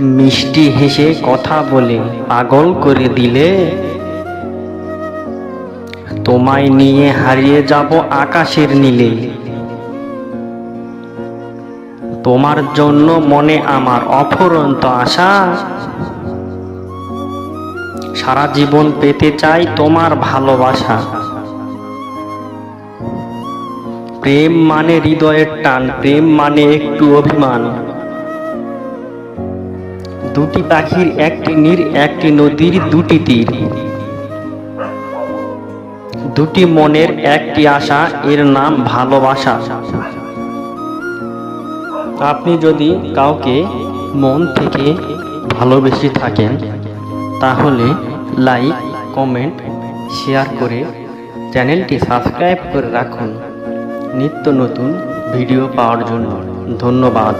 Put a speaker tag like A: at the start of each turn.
A: মিষ্টি হেসে কথা বলে পাগল করে দিলে। তোমায় নিয়ে হারিয়ে যাব আকাশের নীলে। তোমার জন্য মনে আমার অফুরন্ত আশা। সারা জীবন পেতে চাই তোমার ভালোবাসা। প্রেম মানে হৃদয়ের টান, প্রেম মানে একটু অভিমান। দুটি পাখির একটি নীর, একটি নদীর, দুটি তীর। দুটি মনের একটি আশা, এর নাম ভালোবাসা। আপনি যদি কাউকে মন থেকে ভালোবেসে থাকেন, তাহলে লাইক, কমেন্ট, শেয়ার করে চ্যানেলটি সাবস্ক্রাইব করে রাখুন। নিত্য নতুন ভিডিও পাওয়ার জন্য ধন্যবাদ।